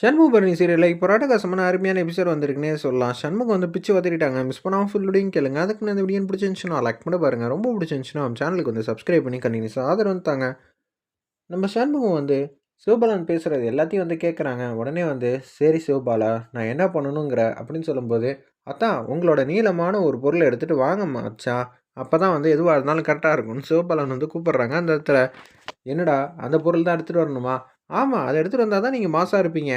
சண்முகபரணி சீரியலில் இப்போ ராட்டகாசமான அருமையான எபிசோட் வந்திருக்குன்னே சொல்லலாம். சண்முகம் வந்து பிச்சு வத்திட்டாங்க மிஸ் பண்ணாமல் ஃபுல்லுடையும் கேளுங்க. அதுக்கு நான் இந்த வீடியோ பிடிச்சிருந்துச்சுன்னா லைக் பண்ண பாருங்கள் ரொம்ப பிடிச்சிருந்துச்சுன்னா நம்ம சேனலுக்கு வந்து சப்ஸ்கிரைப் பண்ணி கண்டினியூஸ் ஆதரவு வந்து தாங்க. நம்ம சண்முகம் வந்து சிவபாலன் பேசுகிறது எல்லாத்தையும் வந்து கேட்குறாங்க உடனே வந்து சரி சிவபாலா நான் என்ன பண்ணணுங்கிற? அப்படின்னு சொல்லும்போது அத்தான் உங்களோட நீளமான ஒரு பொருளை எடுத்துகிட்டு வாங்கம்மா அச்சா. அப்போ தான் வந்து எதுவாக இருந்தாலும் கரெக்டாக இருக்கும்னு சிவபாலன் வந்து கூப்பிட்றாங்க. அந்த இடத்துல என்னடா அந்த பொருள் தான் எடுத்துகிட்டு வரணுமா? ஆமாம் அதை எடுத்துகிட்டு வந்தால் தான் நீங்கள் மாசாக இருப்பீங்க.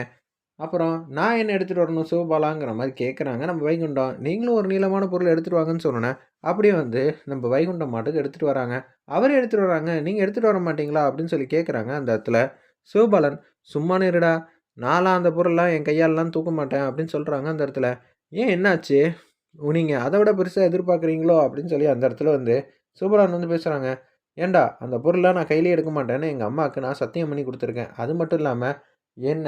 அப்புறம் நான் என்ன எடுத்துகிட்டு வரணும்? சிவபாலாங்கிற மாதிரி கேட்குறாங்க நம்ம வைகுண்டம் நீங்களும் ஒரு நீளமான பொருள் எடுத்துகிட்டு வாங்கன்னு சொன்னேன் அப்படியே வந்து நம்ம வைகுண்டம் மாட்டுக்கு எடுத்துகிட்டு வராங்க. அவரே எடுத்துகிட்டு வராங்க. நீங்கள் எடுத்துகிட்டு வர மாட்டீங்களா? அப்படின்னு சொல்லி கேட்குறாங்க அந்த இடத்துல. சிவபாலன் சும்மா நேருடா நான்லாம் அந்த பொருள்லாம் என் கையாலலாம் தூக்க மாட்டேன். அப்படின்னு சொல்கிறாங்க அந்த இடத்துல. ஏன் என்னாச்சு? நீங்கள் அதை விட பெருசாக எதிர்பார்க்குறீங்களோ? அப்படின்னு சொல்லி அந்த இடத்துல வந்து சிவபாலன் வந்து பேசுகிறாங்க ஏண்டா அந்த பொருளாக நான் கையிலே எடுக்க மாட்டேன்னு எங்கள் அம்மாவுக்கு நான் சத்தியம் பண்ணி கொடுத்துருக்கேன். அது மட்டும் இல்லாமல் என்ன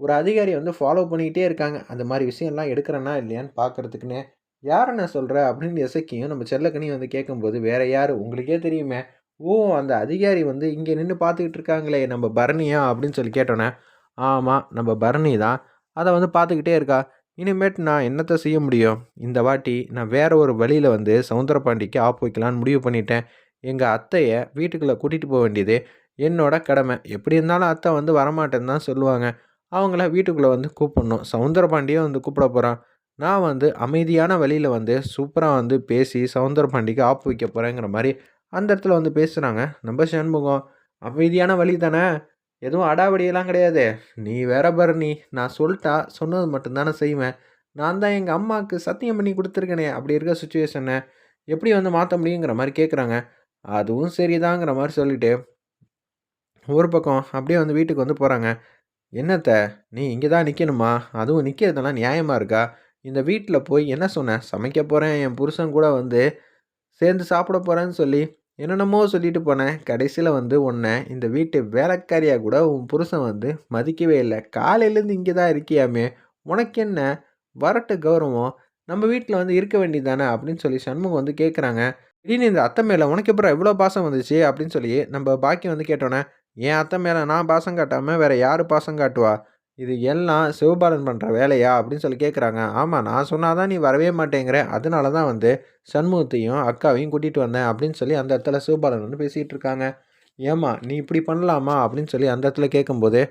ஒரு அதிகாரி வந்து ஃபாலோ பண்ணிக்கிட்டே இருக்காங்க. அந்த மாதிரி விஷயம்லாம் எடுக்கிறேன்னா இல்லையான்னு பார்க்குறதுக்குன்னு யாரை நான் சொல்கிறேன் அப்படின்னு எசக்கியும் நம்ம செல்லக்கனியும் வந்து கேட்கும்போது வேறு யார்? உங்களுக்கே தெரியுமே. ஓ அந்த அதிகாரி வந்து இங்கே நின்று பார்த்துக்கிட்டு இருக்காங்களே நம்ம பரணியா? அப்படின்னு சொல்லி கேட்டோன்னே ஆமாம் நம்ம பரணி தான். அதை வந்து பார்த்துக்கிட்டே இருக்கா. இனிமேட்டு நான் என்னத்தை செய்ய முடியும்? இந்த வாட்டி நான் வேற ஒரு வழியில் வந்து சவுந்தரபாண்டிக்கு ஆப் வைக்கலான்னு முடிவு பண்ணிட்டேன். எங்கள் அத்தையை வீட்டுக்குள்ளே கூட்டிகிட்டு போக வேண்டியது என்னோட கடமை. எப்படி இருந்தாலும் அத்தை வந்து வரமாட்டேன்னு தான் சொல்லுவாங்க. அவங்கள வீட்டுக்குள்ளே வந்து கூப்பிடணும். சவுந்தரபாண்டியே வந்து கூப்பிட போகிறான் நான் வந்து அமைதியான வழியில் வந்து சூப்பராக வந்து பேசி சவுந்தரபாண்டிக்கு ஆப்பு வைக்க போகிறேங்கிற மாதிரி அந்த இடத்துல வந்து பேசுகிறாங்க நம்ம சண்முகம் அமைதியான வழி தானே. எதுவும் அடாவடியெல்லாம் கிடையாது. நீ வேற பரணி நான் சொல்லிட்டா சொன்னது மட்டும்தானே செய்வேன். நான் தான் எங்கள் அம்மாவுக்கு சத்தியம் பண்ணி கொடுத்துருக்கேனே. அப்படி இருக்க சுச்சுவேஷனை எப்படி வந்து மாற்ற முடியுங்கிற மாதிரி கேட்குறாங்க அதுவும் சரிதாங்கிற மாதிரி சொல்லிட்டு ஒரு பக்கம் அப்படியே வந்து வீட்டுக்கு வந்து போகிறாங்க என்னத்த நீ இங்கே தான் நிற்கணுமா அதுவும் நிற்கிறதெல்லாம் நியாயமாக இருக்கா? இந்த வீட்டில் போய் என்ன சொன்னேன் சமைக்க போகிறேன் என் புருஷன் கூட வந்து சேர்ந்து சாப்பிட போகிறேன்னு சொல்லி என்னென்னமோ சொல்லிட்டு போனேன். கடைசியில் வந்து உன்னை இந்த வீட்டு வேலைக்காரியாக கூட உன் புருஷன் வந்து மதிக்கவே இல்லை. காலையிலேருந்து இங்கே தான் இருக்கியாமே? உனக்கு என்ன? வரட்டு கௌரவம்? நம்ம வீட்டில் வந்து இருக்க வேண்டியது தானே? அப்படின்னு சொல்லி சண்முகம் வந்து கேட்குறாங்க திடீர்னு இந்த அத்தை மேலே உனக்கு அப்புறம் எவ்வளோ பாசம் வந்துச்சு? அப்படின்னு சொல்லி நம்ம பாக்கியம் வந்து கேட்டோன்னே என் அத்தை மேலே நான் பாசம் காட்டாமல் வேறு யார் பாசம் காட்டுவா? இது எல்லாம் சிவபாலன் பண்ணுற வேலையா? அப்படின்னு சொல்லி கேட்குறாங்க ஆமாம் நான் சொன்னால் தான் நீ வரவே மாட்டேங்கிற. அதனால தான் வந்து சண்முகத்தையும் அக்காவையும் கூட்டிகிட்டு வந்தேன். அப்படின்னு சொல்லி அந்த இடத்துல சிவபாலன் வந்து பேசிகிட்டு இருக்காங்க. ஏம்மா நீ இப்படி பண்ணலாமா? அப்படின்னு சொல்லி அந்த இடத்துல கேட்கும்போது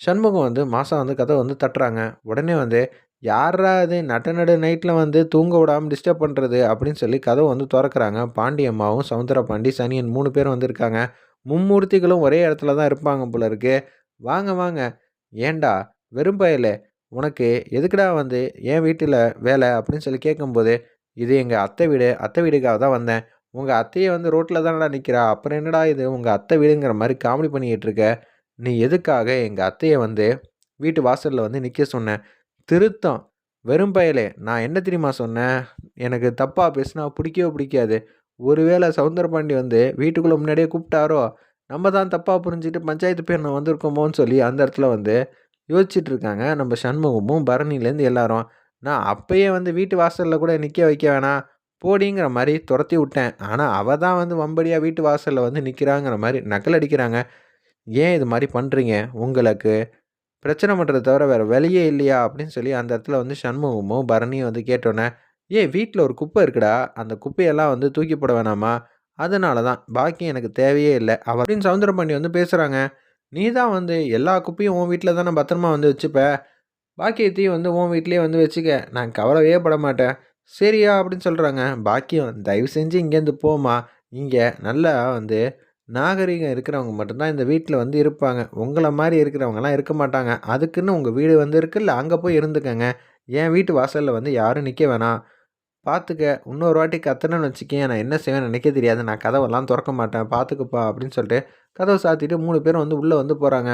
சண்முகம் வந்து மாதம் வந்து கதை வந்து தட்டுறாங்க. உடனே வந்து யாரா அது நட்ட நடு நைட்டில் வந்து தூங்க விடாமல் டிஸ்டர்ப் பண்ணுறது அப்படின்னு சொல்லி கதவை வந்து திறக்கிறாங்க. பாண்டியம்மாவும் சவுந்தர பாண்டி சனியன் மூணு பேரும் வந்திருக்காங்க. மும்மூர்த்திகளும் ஒரே இடத்துல தான் இருப்பாங்க போல இருக்கு. வாங்க வாங்க. ஏண்டா? வெறும் பயலே. உனக்கு எதுக்குடா வந்து என் வீட்டில் வேலை அப்படின்னு சொல்லி கேட்கும்போது இது எங்கள் அத்தை வீடு அத்தை வீடுக்காக தான் வந்தேன். உங்கள் அத்தையை வந்து ரோட்டில் தானடா நிற்கிறா அப்புறம் என்னடா இது? உங்கள் அத்தை வீடுங்கிற மாதிரி காமெடி பண்ணிக்கிட்டு இருக்க. நீ எதுக்காக எங்கள் அத்தையை வந்து வீட்டு வாசலில் வந்து நிற்க சொன்னேன் திருத்தம். வெறும் பயலே நான் என்ன தெரியுமா சொன்னேன்? எனக்கு தப்பாக பேசினா பிடிக்கவே பிடிக்காது. ஒருவேளை சவுந்தரபாண்டி வந்து வீட்டுக்குள்ளே முன்னாடியே கூப்பிட்டாரோ நம்ம தான் தப்பாக புரிஞ்சுட்டு பஞ்சாயத்து பேர் நான் வந்திருக்கோமோன்னு சொல்லி அந்த இடத்துல வந்து யோசிச்சுட்டு இருக்காங்க. நம்ம சண்முகமும் பரணிலேருந்து எல்லாரும். நான் அப்பயே வந்து வீட்டு வாசலில் கூட நிற்க வைக்க வேணாம் போடிங்கிற மாதிரி துரத்தி விட்டேன். ஆனால் அவள் தான் வந்து வம்படியாக வீட்டு வாசலில் வந்து நிற்கிறாங்கிற மாதிரி நக்கல் அடிக்கிறாங்க. ஏன் இது மாதிரி பண்ணுறீங்க உங்களுக்கு பிரச்சனை பண்ணுறத தவிர வேறு வெளியே இல்லையா? அப்படின்னு சொல்லி அந்த இடத்துல வந்து சண்முகமும் பரணியும் வந்து கேட்டோன்னே ஏ வீட்டில் ஒரு குப்பை இருக்குடா. அந்த குப்பையெல்லாம் வந்து தூக்கி போட வேணாமா? அதனால தான். பாக்கி எனக்கு தேவையே இல்லை. அவ அப்படின்னு சவுந்தரபாண்டி வந்து பேசுகிறாங்க நீ தான் வந்து எல்லா குப்பையும் உன் வீட்டில் தானே பத்திரமா வந்து வச்சுப்ப? பாக்கியத்தையும் வந்து உன் வீட்லேயே வந்து வச்சுக்க. நான் கவலையே பட மாட்டேன். சரியா? அப்படின்னு சொல்கிறாங்க பாக்கியம் தயவு செஞ்சு இங்கேருந்து போமா இங்கே நல்லா வந்து நாகரிகம் இருக்கிறவங்க மட்டும்தான் இந்த வீட்டில் வந்து இருப்பாங்க. உங்களை மாதிரி இருக்கிறவங்கலாம் இருக்க மாட்டாங்க. அதுக்குன்னு உங்கள் வீடு வந்து இருக்குல்ல அங்கே போய் இருந்துக்கங்க. என் வீட்டு வாசலில் வந்து யாரும் நிற்க வேணாம். பார்த்துக்க இன்னொரு வாட்டி கத்தணும்னு வச்சுக்கேன் நான் என்ன செய்வேன் நினைக்க தெரியாது. நான் கதவெல்லாம் திறக்க மாட்டேன். பார்த்துக்குப்பா அப்படின்னு சொல்லிட்டு கதவை சாத்திட்டு மூணு பேரும் வந்து உள்ளே வந்து போகிறாங்க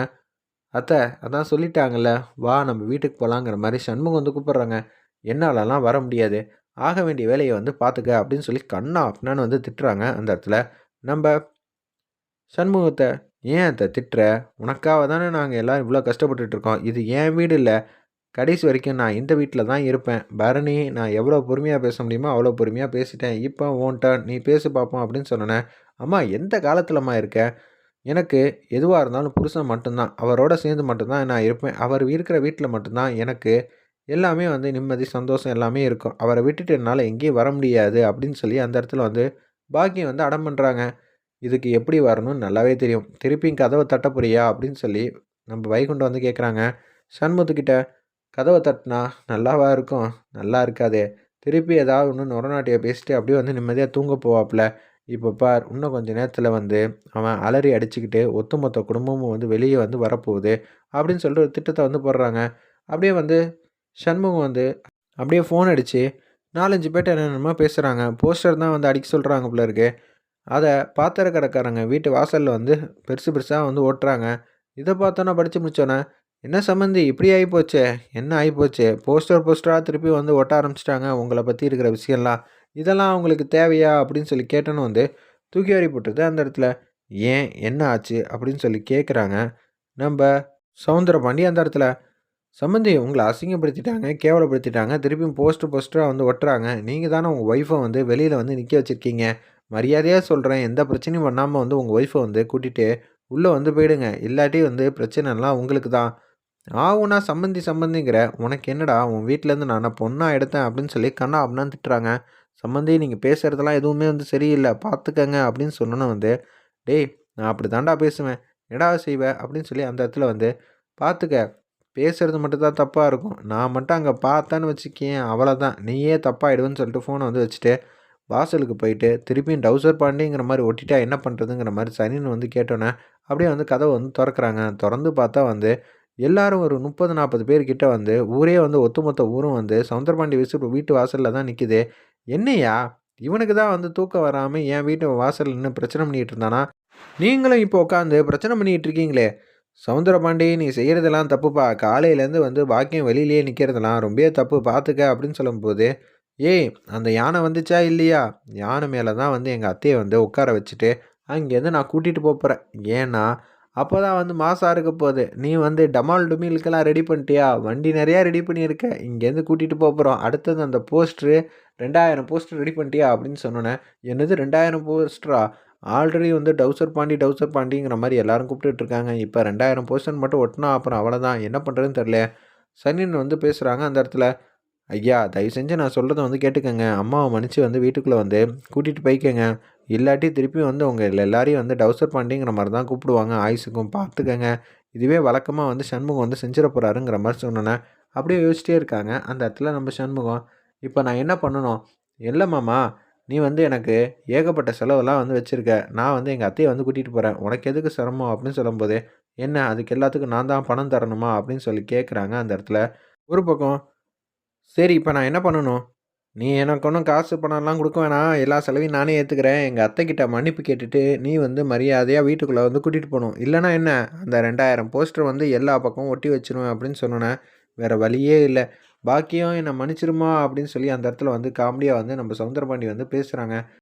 அத்தை அதான் சொல்லிட்டாங்கல்ல. வா நம்ம வீட்டுக்கு போகலாங்கிற மாதிரி சண்முகம் வந்து கூப்பிட்றாங்க. என்னாலலாம் வர முடியாது. ஆக வேண்டிய வேலையை வந்து பார்த்துக்க அப்படின்னு சொல்லி கண்ணா அப்படின்னு வந்து திட்டுறாங்க அந்த இடத்துல. நம்ம சண்முகத்தை ஏன் அதை திட்டுற? உனக்காக தானே நாங்கள் எல்லாம் இவ்வளோ கஷ்டப்பட்டுட்டு இருக்கோம். இது என் வீடு இல்லை. கடைசி வரைக்கும் நான் இந்த வீட்டில் தான் இருப்பேன். பரணி நான் எவ்வளோ பொறுமையாக பேச முடியுமோ அவ்வளோ பொறுமையாக பேசிட்டேன். இப்போ ஓன்ட்ட நீ பேசி பார்ப்போம் அப்படின்னு சொன்னேன் அம்மா எந்த காலத்திலம்மா இருக்க? எனக்கு எதுவாக இருந்தாலும் புருஷன் மட்டும்தான். அவரோட சேர்ந்து மட்டும்தான் நான் இருப்பேன். அவர் இருக்கிற வீட்டில் மட்டும்தான் எனக்கு எல்லாமே வந்து நிம்மதி, சந்தோஷம் எல்லாமே இருக்கும். அவரை விட்டுட்டு என்னால் எங்கேயும் வர முடியாது அப்படின்னு சொல்லி அந்த இடத்துல வந்து பாக்கியம் வந்து அடம் பண்ணுறாங்க இதுக்கு எப்படி வரணும்னு நல்லாவே தெரியும். திருப்பியும் கதவை தட்ட போறியா? அப்படின்னு சொல்லி நம்ம வைகுண்டம் வந்து கேட்குறாங்க. சண்முகத்துக்கிட்ட கதவை தட்டினா நல்லாவா இருக்கும்? நல்லா இருக்காதே. திருப்பி ஏதாவது ஒன்று நொரநாட்டிய பேசிட்டு அப்படியே வந்து நிம்மதியாக தூங்க போவாப்புல. இப்போ பார் இன்னும் கொஞ்ச நேரத்தில் வந்து அவன் அலறி அடிச்சுக்கிட்டு ஒத்துமொத்த குடும்பமும் வந்து வெளியே வந்து வரப்போகுது. அப்படின்னு சொல்லிட்டு ஒரு திட்டத்தை வந்து போடுறாங்க. அப்படியே வந்து சண்முகம் வந்து அப்படியே ஃபோன் அடித்து நாலஞ்சு பேர்ட்ட என்னென்னமோ பேசுகிறாங்க போஸ்டர் தான் வந்து அடிக்க சொல்கிறாங்க போல இருக்குது அதை பாத்திர கடைக்காரங்க வீட்டு வாசலில் வந்து பெருசு பெருசாக வந்து ஒட்டுறாங்க. இதை பார்த்தோன்னே படித்து முடிச்சோன்னே, "என்ன சம்மந்தி இப்படி ஆகிப்போச்சே என்ன ஆகிப்போச்சே போஸ்டர் போஸ்டராக திருப்பி வந்து ஒட்ட ஆரம்பிச்சிட்டாங்க உங்களை பற்றி இருக்கிற விஷயம்லாம். இதெல்லாம் அவங்களுக்கு தேவையா?" அப்படின்னு சொல்லி கேட்டோன்னு வந்து தூக்கி வாரி போட்டுருது அந்த இடத்துல. "ஏன்? என்ன ஆச்சு?" அப்படின்னு சொல்லி கேட்குறாங்க. நம்ப சௌந்தரபாண்டி அந்த இடத்துல. "சம்மந்தி உங்களை அசிங்கப்படுத்திட்டாங்க, கேவலப்படுத்திட்டாங்க. திருப்பியும் போஸ்டர் போஸ்டராக வந்து ஒட்டுறாங்க. நீங்கள் தானே உங்கள் ஒய்ஃபை வந்து வெளியில் வந்து நிற்க வச்சுருக்கீங்க மரியாதையாக சொல்கிறேன் எந்த பிரச்சனையும் பண்ணாமல் வந்து உங்கள் ஒய்ஃபை வந்து கூட்டிகிட்டு உள்ளே வந்து போயிடுங்க. இல்லாட்டி வந்து பிரச்சனைலாம் உங்களுக்கு தான்." ஆவுன்னா சம்மந்தி சம்மந்திங்கிற. உனக்கு என்னடா? உன் வீட்டிலேருந்து நான் பொண்ணாக எடுத்தேன் அப்படின்னு சொல்லி கண்ணா அப்படின்னு திட்டுறாங்க. "சம்மந்தி நீங்கள் பேசுகிறதெல்லாம் எதுவுமே வந்து சரியில்லை பார்த்துக்கங்க." அப்படின்னு சொன்னோன்னே வந்து, "டேய் நான் அப்படி தாண்டா பேசுவேன். என்னடா செய்வேன் அப்படின்னு சொல்லி அந்த இடத்துல வந்து, "பார்த்துக்க. பேசுறது மட்டும்தான் தப்பாக இருக்கும். நான் மட்டும் அங்கே பார்த்தேன்னு வச்சுக்கேன் அவ்வளோதான். நீயே தப்பாகிடுவேன்னு சொல்லிட்டு ஃபோனை வந்து வச்சுட்டு வாசலுக்கு போயிட்டு திருப்பியும் டவுசர் பாண்டிங்கிற மாதிரி ஒட்டிட்டா என்ன பண்ணுறதுங்கிற மாதிரி சனின்னு வந்து கேட்டோன்னே, அப்படியே வந்து கதவை வந்து திறக்கிறாங்க திறந்து பார்த்தா வந்து எல்லாரும் ஒரு முப்பது நாற்பது பேர்கிட்ட வந்து ஊரே வந்து ஒத்துமொத்த ஊரும் வந்து சவுந்தரபாண்டி விசுப்பு வீட்டு வாசலில் தான் நிற்கிது என்னையா இவனுக்கு தான் வந்து தூக்கம் வராமல் என் வீட்டு வாசலில் நின்று பிரச்சனை பண்ணிகிட்டு இருந்தானா? நீங்களும் இப்போ உட்காந்து பிரச்சனை பண்ணிகிட்டு இருக்கீங்களே! சவுந்தரபாண்டி நீ செய்கிறதெல்லாம் தப்புப்பா. காலையிலேருந்து வந்து பாக்கியம் வெளியிலேயே நிற்கிறதெல்லாம் ரொம்பவே தப்பு பார்த்துக்க." அப்படின்னு சொல்லும்போது, "ஏய் அந்த யானை வந்துச்சா இல்லையா? யானை மேலே தான் வந்து எங்கள் அத்தையை வந்து உட்கார வச்சுட்டு அங்கேருந்து நான் கூட்டிகிட்டு போகிறேன் ஏன்னா, அப்போ தான் வந்து மாசா இருக்க போகுது. நீ வந்து டமால் டுமிலுக்கெல்லாம் ரெடி பண்ணிட்டியா? வண்டி நிறையா ரெடி பண்ணியிருக்க. இங்கேருந்து கூட்டிகிட்டு போகிறோம் அடுத்தது அந்த போஸ்ட்ரு ரெண்டாயிரம் போஸ்டர் ரெடி பண்ணிட்டியா?" அப்படின்னு சொன்னோன்னே, "என்னது 2000 போஸ்டரா? ஆல்ரெடி வந்து டவுசர் பாண்டி, டவுசர் பாண்டிங்கிற மாதிரி எல்லோரும் கூப்பிட்டுட்ருக்காங்க இப்போ 2000 போஸ்டர் மட்டும் ஒட்டினா அப்புறம் அவ்வளோதான். என்ன பண்ணுறதுன்னு தெரில சனின்னு வந்து பேசுகிறாங்க அந்த இடத்துல. "ஐயா தயவு செஞ்சு நான் சொல்கிறத வந்து கேட்டுக்கங்க. அம்மாவை மன்னிச்சு வந்து வீட்டுக்குள்ளே வந்து கூட்டிகிட்டு போய்க்கங்க. இல்லாட்டி திருப்பியும் வந்து உங்கள் எல்லாரையும் வந்து டவுசர் பாண்டிங்கிற மாதிரி தான் கூப்பிடுவாங்க ஆயுசுக்கும். பார்த்துக்கங்க." இதுவே வழக்கமாக வந்து சண்முகம் வந்து செஞ்சிட போகிறாருங்கிற மாதிரி சொன்னோன்னே, அப்படியே யோசிச்சிட்டே இருக்காங்க. அந்த இடத்துல நம்ம சண்முகம், "இப்போ நான் என்ன பண்ணணும்?" இல்லை மாமா, நீ வந்து எனக்கு ஏகப்பட்ட செலவெல்லாம் வந்து வச்சுருக்க நான் வந்து எங்கள் அத்தையை வந்து கூட்டிகிட்டு போகிறேன் உனக்கு எதுக்கு சிரமம்?" அப்படின்னு சொல்லும்போது, "என்ன அதுக்கு எல்லாத்துக்கும் நான் தான் பணம் தரணுமா?" அப்படின்னு சொல்லி கேட்குறாங்க அந்த இடத்துல. ஒரு பக்கம், "சரி இப்போ நான் என்ன பண்ணணும்?" "நீ எனக்கு ஒன்றும் காசு பணம்லாம் கொடுக்க வேணாம். எல்லா செலவையும் நானே ஏற்றுக்கிறேன் எங்கள் அத்தைக்கிட்ட மன்னிப்பு கேட்டுட்டு, நீ வந்து மரியாதையாக வீட்டுக்குள்ளே வந்து கூட்டிகிட்டு போகணும் இல்லைனா என்ன? அந்த 2000 போஸ்டர் வந்து எல்லா பக்கமும் ஒட்டி வச்சிருவேன் அப்படின்னு சொன்னோன்னே, வேறு வழியே இல்லை பாக்கியம் என்னை மன்னிச்சிருமா." அப்படின்னு சொல்லி அந்த இடத்துல வந்து காமெடியாக வந்து நம்ம சவுந்தரபாண்டி வந்து பேசுகிறாங்க